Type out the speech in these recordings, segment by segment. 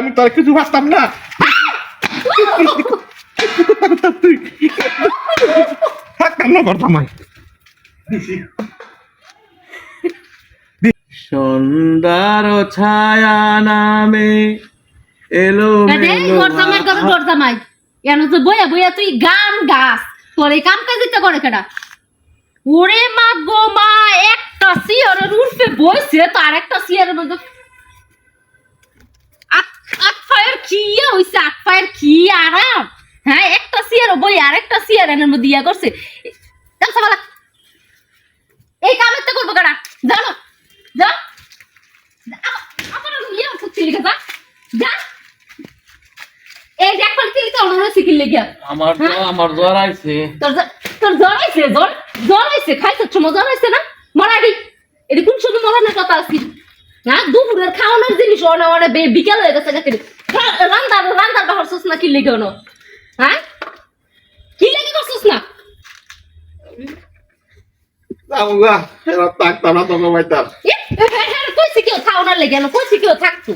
আমি তোর কিছু ভাবতাম না। তুই থাকতাম না করতাম সন্ধ্যার ছায়া নামে এলো কাজে গরজামাই করো গরজামাই এন তো বইয়া বইয়া তুই গান গাস। তোর এই কাম কাজিতে করে কেডা? ওরে মা গো মা একটা সিয়ারের উঠবে বইছে তো আরেকটা সিয়ারের মধ্যে কি হইছে আট পায়ের কি আরাম? হ্যাঁ একটা সিয়ার বই সিয়ার মধ্যে ইয়া করছে। দেখছ বালা এই কামের তো করব জানো? যা। আমার ইয়ে করছি লিখে যা। যা। এই দেখ কোন তো অনুরোধ শিখিল লেগিয়া। আমার তো আমার জ্বর আইছে। তোর তোর জ্বর আইছে জ্বর জ্বর আইছে খাইছ? সময় জ্বর আইছে না? মরাডি এটি কোন সময় মরানোর কথা আছে? না দুপুরের খাওয়ানোর জিনিস অনে অনে বিকেল হয়ে গেছে গেছে রান্দার রান্দার বাহার সোস না? হ্যাঁ কি করছিস না আমগা এবার থাকতাম না তোকে ভাইতাম এ, এ, কইছি কেউ খাওয়ানোর লেগে কইছি কেউ থাকতো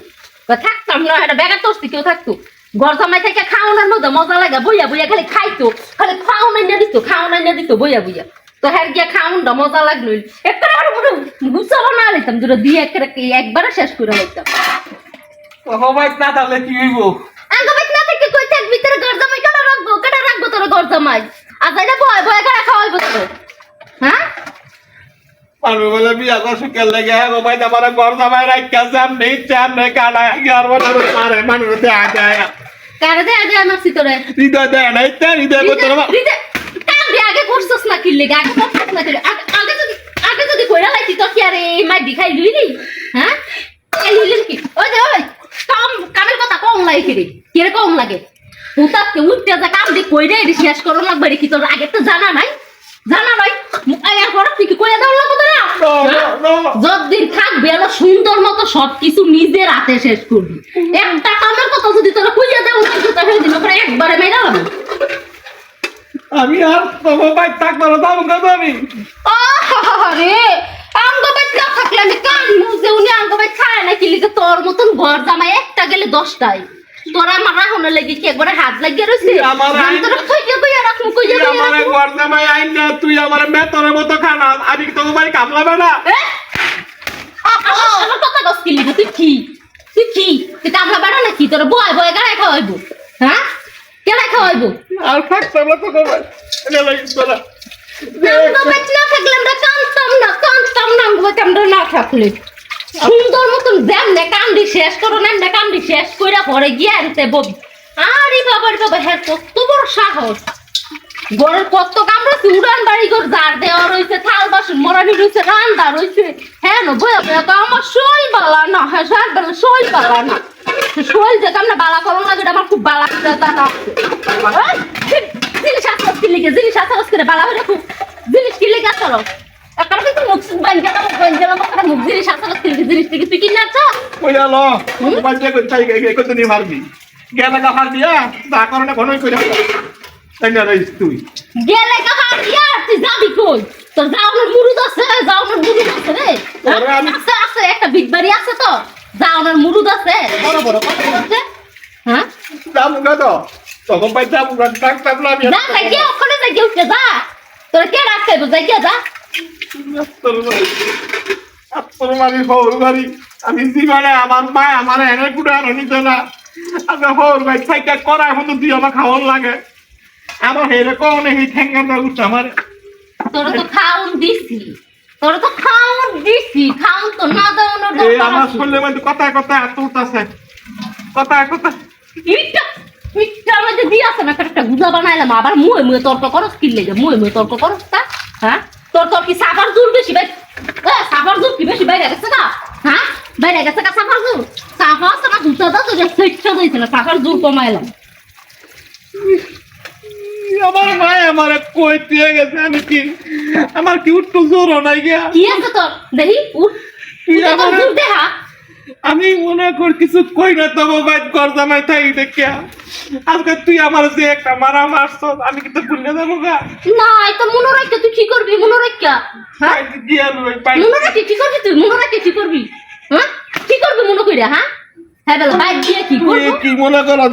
থাকতাম না এটা বেগার তোরছি কেউ থাকতো ঘর জামাই থেকে খাওয়ানোর মধ্যে মজা লাগে বইয়া বইয়া খালি খাইতো খালি খাওয়ানো নিয়ে দিত খাওয়ানো নিয়ে দিত বইয়া বইয়া। তো হ্যাঁ গিয়া খাওয়ানটা মজা লাগল গুছাবো না লইতাম দুটো দিয়ে একবারে শেষ করে লইতাম। সবাই না তাহলে কি হইব? আঙ্গ বাইক না থেকে কই রাখব কেন রাখব তোর ঘর জামাই আর যাইটা বয় বয় করে খাওয়াইবো তো হ্যাঁ? মানুষ বলে বিয়া করছ কে লেগে? ভাই আমার ঘর রাখা চান নেই চান নেই কানা আর মানুষ মারে মানুষ দেয়া দেয়। কারে দে আগে আমার সিতরে হৃদয় দেয় না ইত্যা হৃদয় করতে না কামড়ে আগে করছস না কিনলে আগে করছস না আগে আগে যদি আগে যদি কইরা লাইতি তো কি আরে মাই দিখাই লইলি? হ্যাঁ? এই কি ওই ওই। কাম কামের কথা কম লাগে কি রে? কি কম লাগে? হুতাকে উঠতে যা কাম দি কইরে এটি শেষ করো লাগবে রে কি তোর? আগে তো জানা নাই। জানা নাই? আয়া পর তুই কি কইয়া দাও লাগবে হ্যাঁ? যতদিন থাকবে এলো সুন্দর মতো সবকিছু নিজের হাতে শেষ করবি। একটা কামের কথা যদি তোরা কইয়া দেও না তো তাহলে দিন পরে একবারে মেরা হবে আমি আর তোমার ভাই থাকব না কত আমি। আরে আঙ্গবাই না থাকলে আমি কান মুজে উনি আঙ্গবাই কি লিখে তোর মতন ঘর জামাই একটা গেলে দশটাই তোর আমার রাহনে লেগে কি একবারে হাত লাগিয়ে রয়েছে আমার কইয়া কইয়া রাখমু কইয়া তুই কইয়া আমার রাখমু ঘর জামাই আইন না তুই আমার বেতনের মতো খানা আমি কি তোমার কামলাবে না? আমার আমার কথা কস কি তুই কি? তুই কি? তুই কামলা বাড়া নাকি? তোর বয় বয় গাড়ায় খাওয়াইবো হ্যাঁ? কেডায় খাওয়াইবো আর লাগি তোরা। না থাকলে আমরা না কানতাম না আমরা না থাকলে। সুন্দর মতন যেমনে কান্দি শেষ করো না এমনে কান্দি শেষ কইরা পরে গিয়ে আনতে ববি। আরে বাবার বাবা হ্যাঁ কত বড় সাহস। ঘরের কত কামড়াছে উড়ান বাড়ি ঘর জার দেওয়া রয়েছে থাল বাসন, মরানি রয়েছে রান্দা রয়েছে হ্যাঁ না, বয়া বয়া তো আমার শোল বালা না হ্যাঁ সার বেলা শোল বালা না। শোল যে কামনা বালা করো লাগে আমার খুব বালা না জিনিস আসতে কি লিখে জিনিস আসতে করে বালা হয়ে খুব জিনিস কি লিখে আসলো মুখ বাঞ্জা না মুখ বাঞ্জা না একটা মুখ জিনিস আসতে কি জিনিস থেকে তুই কিনে আচ্ছা কইয়া ল বাচ্চা কই চাই গে কত নি মারবি। গেলা গা হার দিয়া তা করনে ঘনই কইরা তাই না রইস তুই? গেলে কাহার ইয়ার তুই যাবি কই? তোর যাওনের মুরুদ আছে যাওনের মুরুদ আছে রে। আছে আছে একটা বিগবাড়ি আছে তো। যাওনের মুরুদ আছে। বড় বড় কত আছে? হ্যাঁ? যাব না তো। তখন ভাই যাব না থাকতাম না আমি যা যাই গিয়ে ওখানে যাই গিয়ে যা। তোর কে রাখতে যাই গিয়ে যা। তোর মারি হৌর বাড়ি আমি জীবনে আমার মা আমার এনে কুড়ে আর নিত না। আমি হৌর ভাই থাইকা করা এখন তুই আমার খাওয়ার লাগে। আমার উঠছে আমার। তোর তো খাউন দিছি। তোর তো দিছি। তো না আমার। শুনলে মানে এত ইটা মধ্যে দিয়ে না একটা গুজা বানাইলাম। আবার মুয়ে মুয়ে তর্ক করস কি লেগে মুয়ে মুয়ে তর্ক করস। তোর কি বেশি ভাই। সাফার জুল কি বেশি বাইরে গেছে না হ্যাঁ বাইরে গেছে না সাফার জুল সাফা না দুটা দাও তো যে সেটটা দিয়েছে না সাফার কমাইলাম আমার মা আমার কই দিয়ে গেছে আমি কি আমার কি উঠতো জোর নাই গিয়া? কি আছে তোর? দেখি উঠ। তোর দেখা আমি মনে কর কিছু কই না তো মোবাইল কর জামাই থাই দেখিয়া। আজকে তুই আমার যে একটা মারা মারছ আমি কিন্তু ভুলে যাব গা? না এটা মনে রাখা তুই কি করবি? মনে রাখা পাই মনে রাখি কি করবি তুই? মনে রাখি কি করবি? হ্যাঁ? কি করবি মনে কইরা হ্যাঁ? হ্যাঁ বলে ভাই দিয়ে কি তুমি কি মনে করো?